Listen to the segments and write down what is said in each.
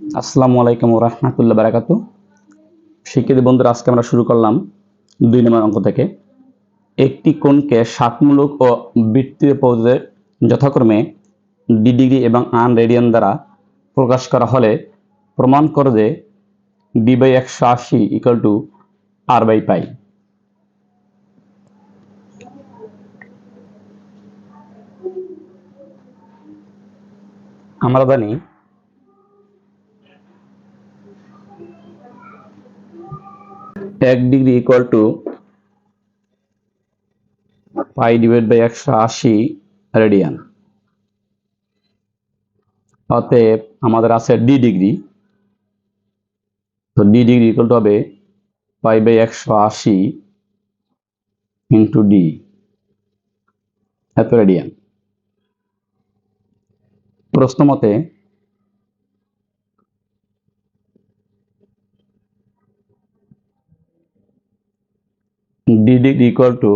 আসসালামু আলাইকুম রহমতুল্লাহ বারাকাতু। শিক্ষিত বন্ধুরা, আজকে আমরা শুরু করলাম দুই নম্বর অঙ্ক থেকে। একটি কোণকে ষাটমূলক ও বৃত্তীয় পদ্ধতিতে যথাক্রমে ডি ডিগ্রি এবং আন রেডিয়ান দ্বারা প্রকাশ করা হলে প্রমাণ করে যে ডি বাই একশো আশি equal to R by pi. আমরা জানি এক degree equal to pi divide by একশো আশি রেডিয়ান অতএব আমাদের আছে ডি ডিগ্রি তো ডি ডিগ্রি ইকুয়াল টু হবে পাই বাই একশো আশি ইন্টু ডি এত রেডিয়ান প্রশ্ন মতে d degree equal to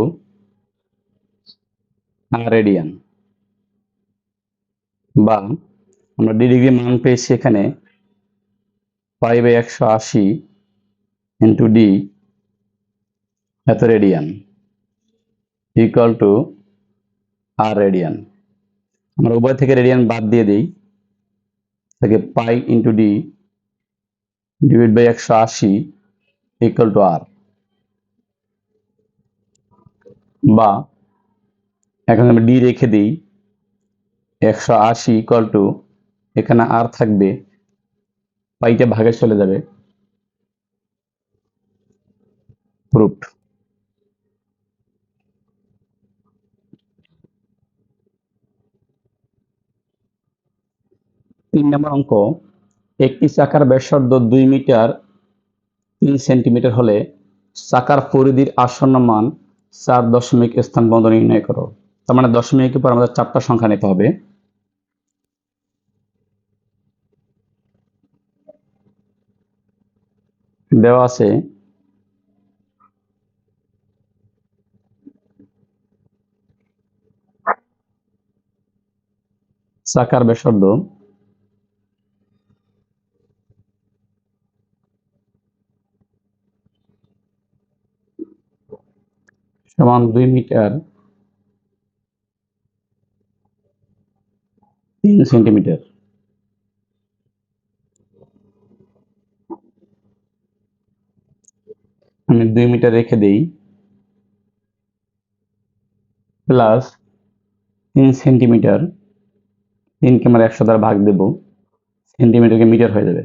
radian বা আমরা ডি ডিগ্রি মান পেয়েছি এখানে পাই বাই একশো আশি ইন্টু ডি এত radian equal to R radian আমরা উভয় থেকে রেডিয়ান বাদ দিয়ে দিই। থেকে pi into D divide by একশো আশি ইকুয়াল টু আর বা এখন আমরা ডি রেখে দিই, একশো আশি ইকুয়াল টু এখানে আর থাকবে পাইটা ভাগে চলে যাবে প্রুফড তিন নম্বর অঙ্ক, একটি চাকার ব্যাসার্ধ দুই মিটার তিন সেন্টিমিটার হলে চাকার পরিধির আসন্ন মান চার দশমিক স্থান বন্ধ নির্ণয় করো। তার মানে দশমিকের পর আমাদের চারটা সংখ্যা নিতে হবে। দেওয়া আছে চাকার ব্যাসার্ধ সমান দুই মিটার তিন সেন্টিমিটার। আমি দুই মিটার রেখে দেই। প্লাস তিন সেন্টিমিটার তিনকে আমরা একশো দ্বারা ভাগ দেব সেন্টিমিটারকে মিটার হয়ে যাবে।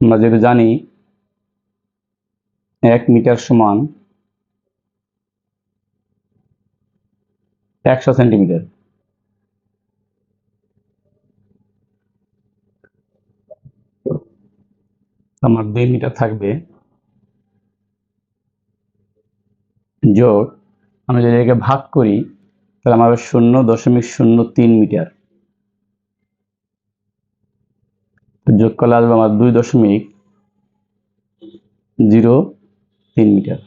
আমরা যেহেতু জানি এক মিটার সমান একশো সেন্টিমিটার। আমার দুই মিটার থাকবে। যোগ, আমি যদি এটাকে ভাগ করি, তাহলে আমার শূন্য দশমিক শূন্য তিন মিটার। যোগ করলে আসবে আমার দুই দশমিক জিরো তিন মিটার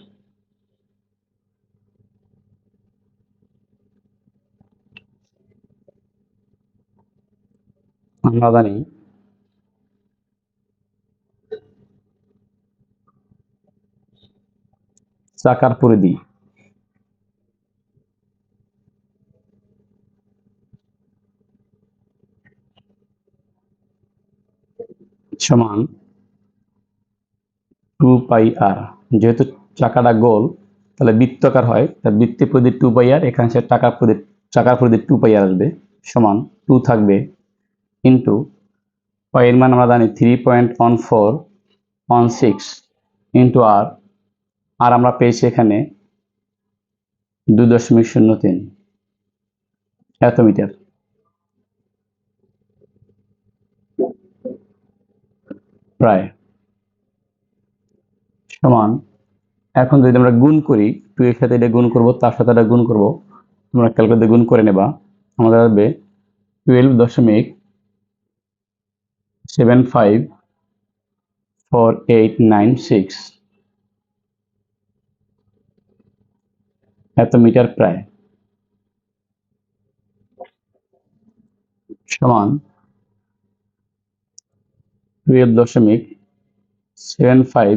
আমরা জানি চাকার পরিধি সমান টু পাই আর যেহেতু চাকাটা গোল, তাহলে বৃত্তাকার হয়। তা বৃত্তের পরিধি টু পাই আর এখানে সে টাকার পরিধি, চাকার প্রদীপ টু পাই আর আসবে, সমান টু থাকবে ইন্টু পাইয়ের মান আমরা জানি three point one four one six into R আর আমরা পেয়েছি এখানে দুই দশমিক শূন্য তিন। এত মিটার। প্রায়। সমান এখন যদি আমরা গুণ করি টু এর সাথে এটা গুণ করব, তার সাথে এটা গুণ করব, তোমরা ক্যালকুলেটে গুণ করে নেবা। আমাদের আসবে টুয়েলভ দশমিক seven five four eight nine six এত মিটার প্রায়। সমান টুয়েলভ দশমিক সেভেন ফাইভ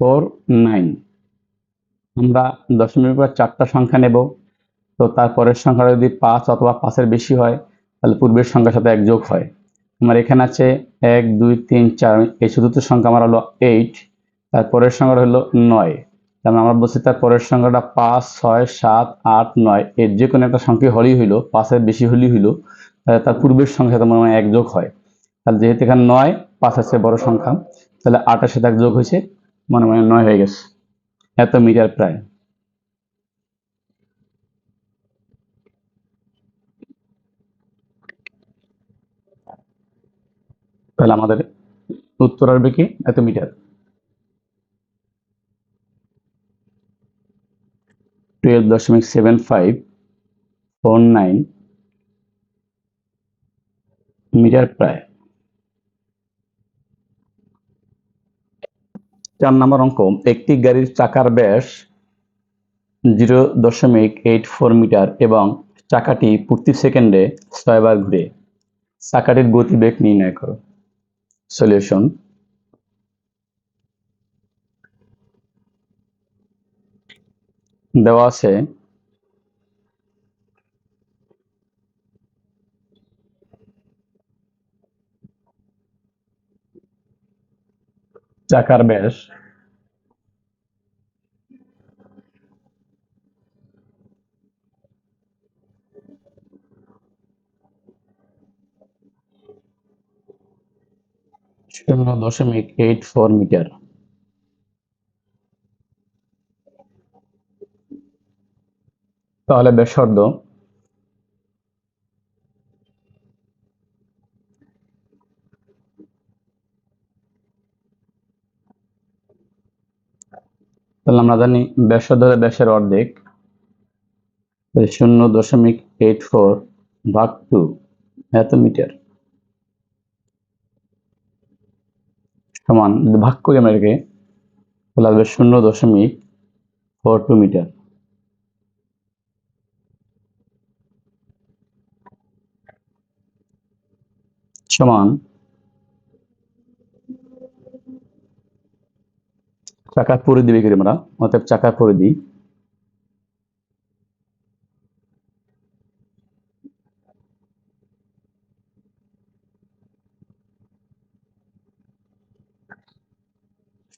ফোর নাইন। আমরা দশমিক পর চারটা সংখ্যা নেব। তো তারপরের সংখ্যাটা যদি পাঁচ অথবা পাঁচের বেশি হয়, তাহলে পূর্বের সংখ্যার সাথে এক যোগ হয়। আমার এখানে আছে এক, দুই, তিন, চার এই চতুর্থ সংখ্যা আমার হলো এইট তারপরের সংখ্যাটা হলো নয়। তার মানে আমরা বলছি তার পরের সংখ্যাটা পাঁচ, ছয়, সাত, আট, নয়, এর যে কোনো একটা সংখ্যা হলেই হইল, পাঁচের বেশি হলেই হইল, তাহলে তার পূর্বের সংখ্যা সাথে মনে হয় এক যোগ হয়। তাহলে যেহেতু এখানে নয়, পাঁচ আছে বড় সংখ্যা, তাহলে আটের সাথে এক যোগ হয়েছে মনে মনে নয় হয়ে গেছে। এত মিটার প্রায়। তাহলে আমাদের উত্তর আসবে কি? এত মিটার। টুয়েলভ দশমিক seven five four nine metre প্রায়। চার নম্বর অঙ্ক, একটি গাড়ির চাকার ব্যাস জিরো দশমিক এইট ফোর মিটার এবং চাকাটি প্রতি সেকেন্ডে ছয়বার ঘুরে। চাকাটির গতিবেগ নির্ণয় করো। সলিউশন দেওয়া আছে চাকার ব্যাস শূন্য দশমিক এইট ফোর মিটার। তাহলে ব্যাসার্ধ তাহলে আমরা জানি ব্যাসার্ধ হলে ব্যাসের অর্ধেক শূন্য দশমিক এইট ফোর ভাগ টু এত মিটার। সমান ভাগ করি আমরা এটাকে, তাহলে আসবে শূন্য দশমিক ফোর টু মিটার। সমান চাকার পরিধি বের করি আমরা অতএব চাকার পরিধি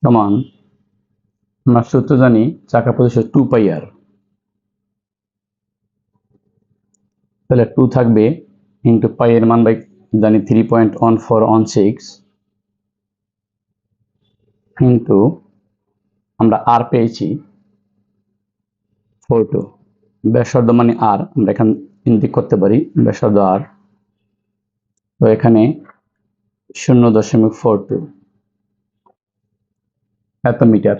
সমান, আমরা সূত্র জানি চাকা প্রতিশত টু পাই আর তাহলে টু থাকবে ইন্টু পাই এর মান বাই জানি three point one four one six into আমরা আর পেয়েছি। ফোর টু ব্যাসার্ধ মানে আর আমরা এখানে ইন্ডিক করতে পারি, ব্যাসার্ধ আর তো এখানে শূন্য দশমিক ফোর টু এত মিটার।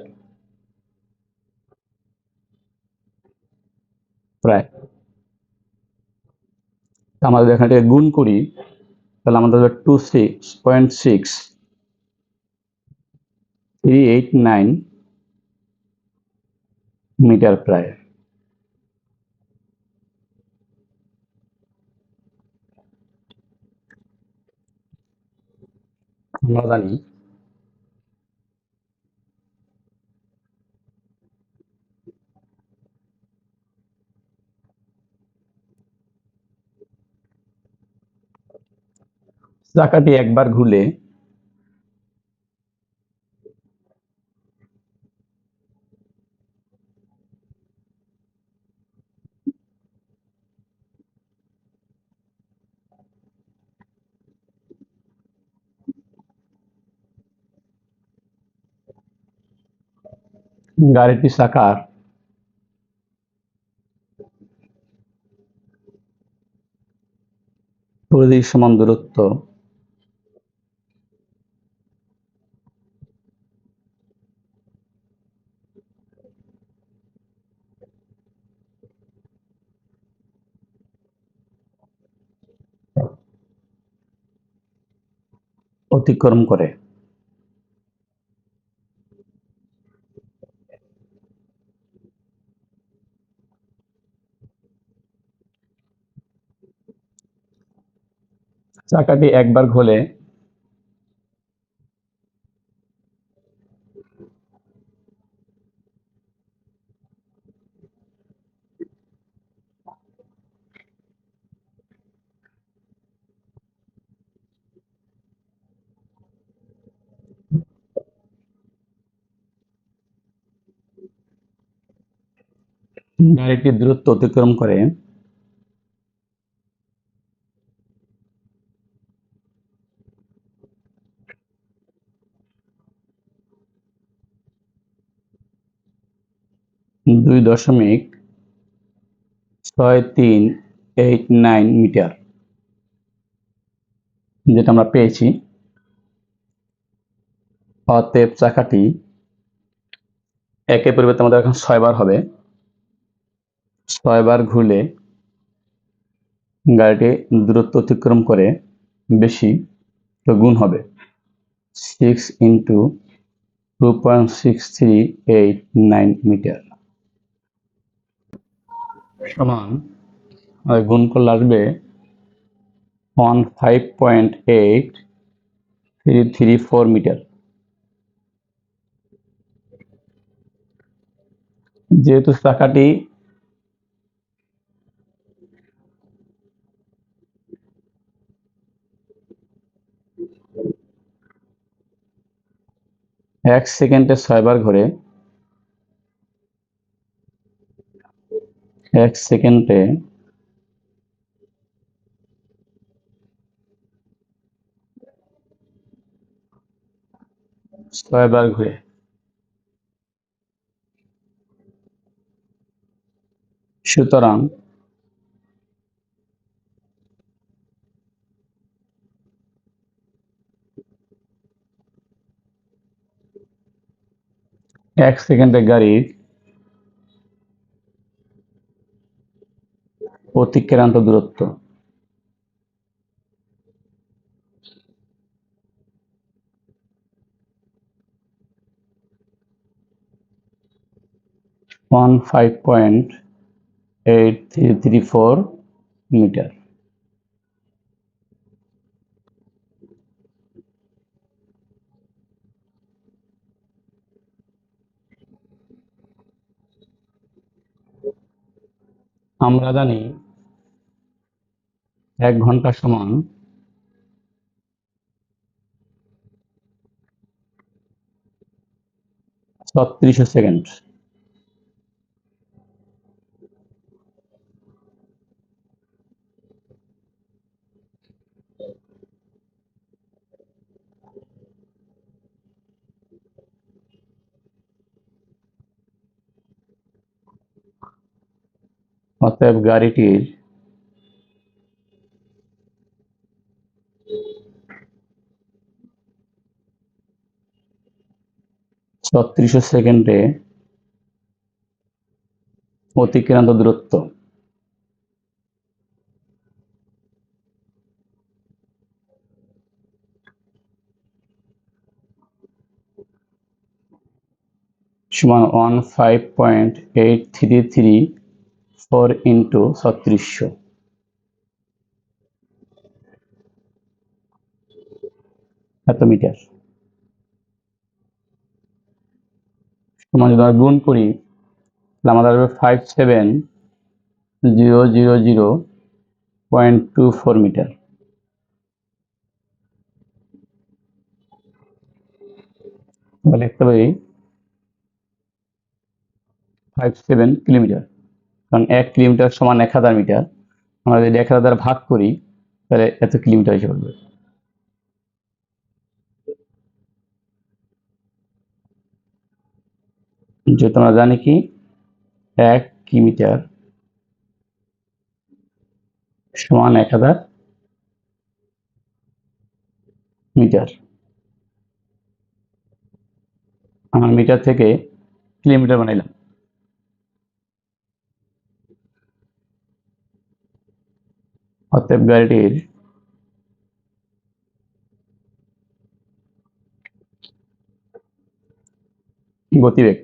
প্রায়। আমাদের এখানে এটাকে গুণ করি, তাহলে আমাদের two six point six three eight nine metre প্রায়। আমরা জানি চাকাটি একবার ঘুরলে গাড়িটি চাকার পরিধির সমান দূরত্ব। অতিক্রম করে। চাকাটি একবার ঘোলে। গাড়িটি দূরত্ব অতিক্রম করে। দুই দশমিক ছয় তিন এইট নাইন মিটার, যেটা আমরা পেয়েছি। অতএব চাকাটি একের পরিবর্তে আমাদের এখন ছয়বার হবে। ছয়বার ঘুরলে গাড়িটি দূরত্ব অতিক্রম করে বেশি তো গুণ হবে। Six into two point six three eight nine metre সমান গুণ করলে আসবে one five point eight three three four metre যেহেতু চাকাটি এক সেকেন্ডে ছয়বার ঘোরে এক সেকেন্ডে ছয়বার ঘুরে। সুতরাং এক সেকেন্ডে গাড়ির অতিক্রান্ত দূরত্ব one five point eight three three four metre. আমরা জানি এক ঘণ্টা সমান ছত্রিশশো সেকেন্ড। অতএব গাড়িটির ছত্রিশশো সেকেন্ডে অতিক্রান্ত দূরত্ব। সমান one five point eight three three four into ছত্রিশশো। এত মিটার। সমান যদি গুণ করি। তাহলে আমাদের আসবে five seven zero zero zero point two four metre লিখতে পারি ফাইভ সেভেন কিলোমিটার কারণ এক কিলোমিটার সমান এক হাজার মিটার আমরা যদি এক হাজার ভাগ করি, তাহলে এত কিলোমিটার পড়বে। যেহেতু আমরা জানি কি? এক কিলোমিটার সমান এক হাজার মিটার। আমার মিটার থেকে কিলোমিটার বানাইলাম। অতএব গাড়িটির গতিবেগ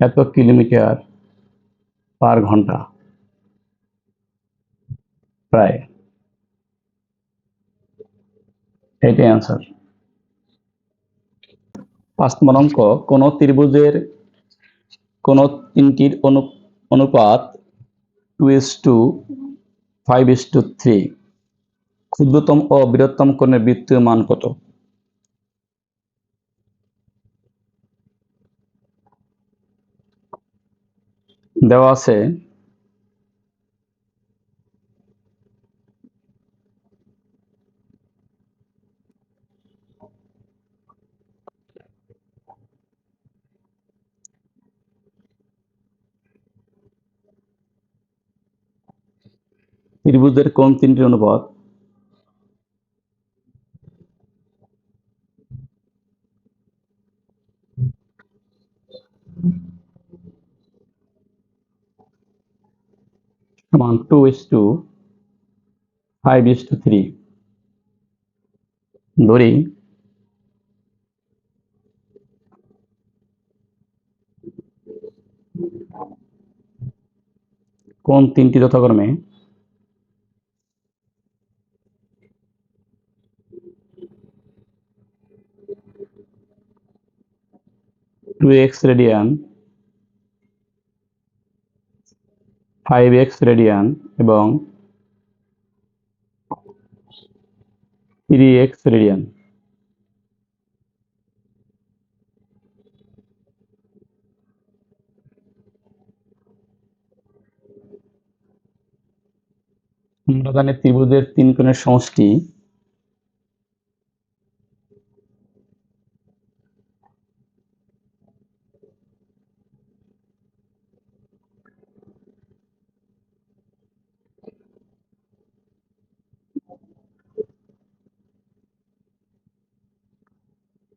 এত কিলোমিটার পার ঘণ্টা। প্রায়। এটাই অ্যান্সার পাঁচ নম্বর অঙ্ক কোন ত্রিভুজের কোন তিনটির অনু, অনুপাত two is to, five is to three. ক্ষুদ্রতম ও বৃহত্তম কোণের বৃত্তীয় মান কত? দেওয়া আছে। ত্রিভুজের কোন তিনটি অনুপাত। সমান two is to five is to three ধরি কোন তিনটি যথাক্রমে? Two X radian five X radian এবং থ্রি এক্স রেডিয়ান আমরা জানি ত্রিভুজের তিন কোণের সমষ্টি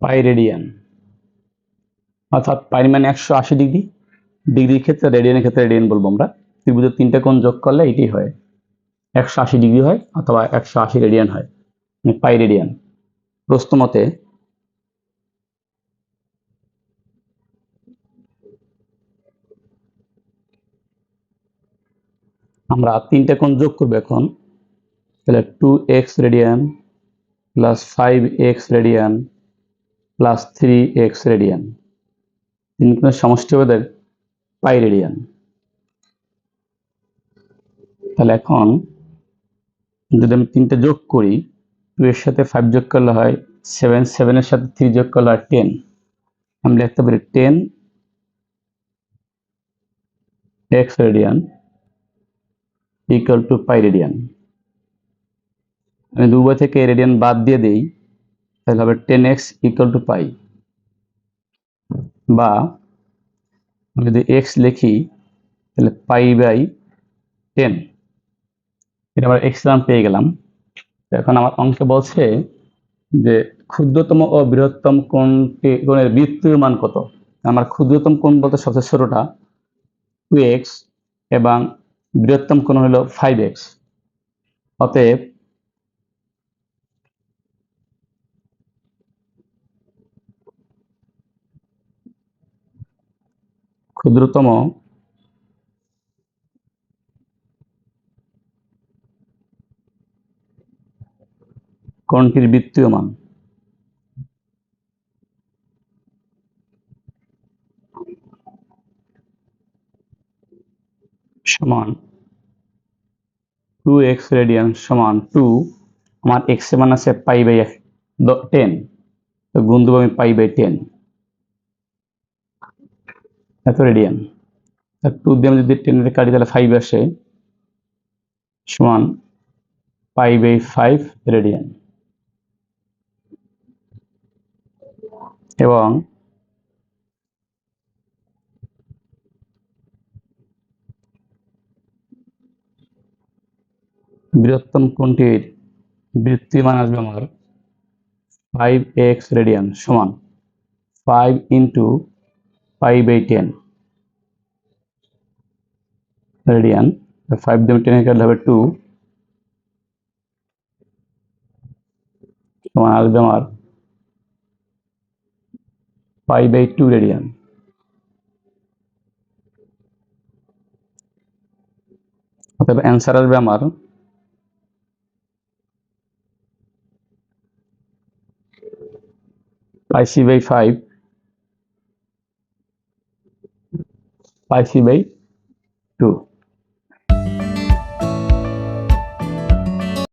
পাই রেডিয়ান অর্থাৎ পাই মানে একশো আশি ডিগ্রি, ডিগ্রির ক্ষেত্রে রেডিয়ানের ক্ষেত্রে রেডিয়ান বলব আমরা। ত্রিভুজের তিনটে কোণ যোগ করলে এটাই হয়। একশো আশি ডিগ্রি হয় অথবা একশো আশি রেডিয়ান হয়। মানে পাই রেডিয়ান প্রশ্ন মতে আমরা তিনটে কোণ যোগ করব এখন। তাহলে two X radian plus five X radian plus three X radian তিন কোণের সমষ্টি হবে পাই রেডিয়ান তাহলে এখন যদি আমি তিনটে যোগ করি টু এর সাথে ফাইভ যোগ করলে হয় সেভেন সেভেনের সাথে থ্রি যোগ করলে হয় টেন আমি লিখতে পারি ten X radian equal to pi radian আমি দুবার থেকে রেডিয়ান বাদ দিয়ে দিই। তাহলে হবে ten X equal to pi বা আমি যদি এক্স লিখি, তাহলে পাই বাই টেন এটা আমরা এক্স নাম পেয়ে গেলাম। এখন আমার অঙ্কে বলছে যে ক্ষুদ্রতম ও বৃহত্তম কোণটি কোণের বৃত্তীয় মান কত? আমার ক্ষুদ্রতম কোণ বলতে সবচেয়ে ছোটটা টু এক্স এবং বৃহত্তম কোণ হলো ফাইভ এক্স অতএব ক্ষুদ্রতম কোণটির বৃত্তীয় মান? সমান টু এক্স রেডিয়ান সমান টু। আমার এক্স মান আছে পাই বাই টেন। তো গুণ দেবো আমি পাই বাই টেন। এত রেডিয়ান টু দিয়ে আমি যদি টেনের কাটি তাহলে ফাইভ আসে, সমান পাই বাই ফাইভ রেডিয়ান এবং বৃহত্তম কোণটির বৃত্তীয় মান আসবে আমার ফাইভ এক্স রেডিয়ান সমান five into pi by 10 radian the 5 by 10 equal to 2 সমান আসবে are pi by 2 রেডিয়ান অতএব অ্যান্সার আসবে আমার pi C by five pi C by two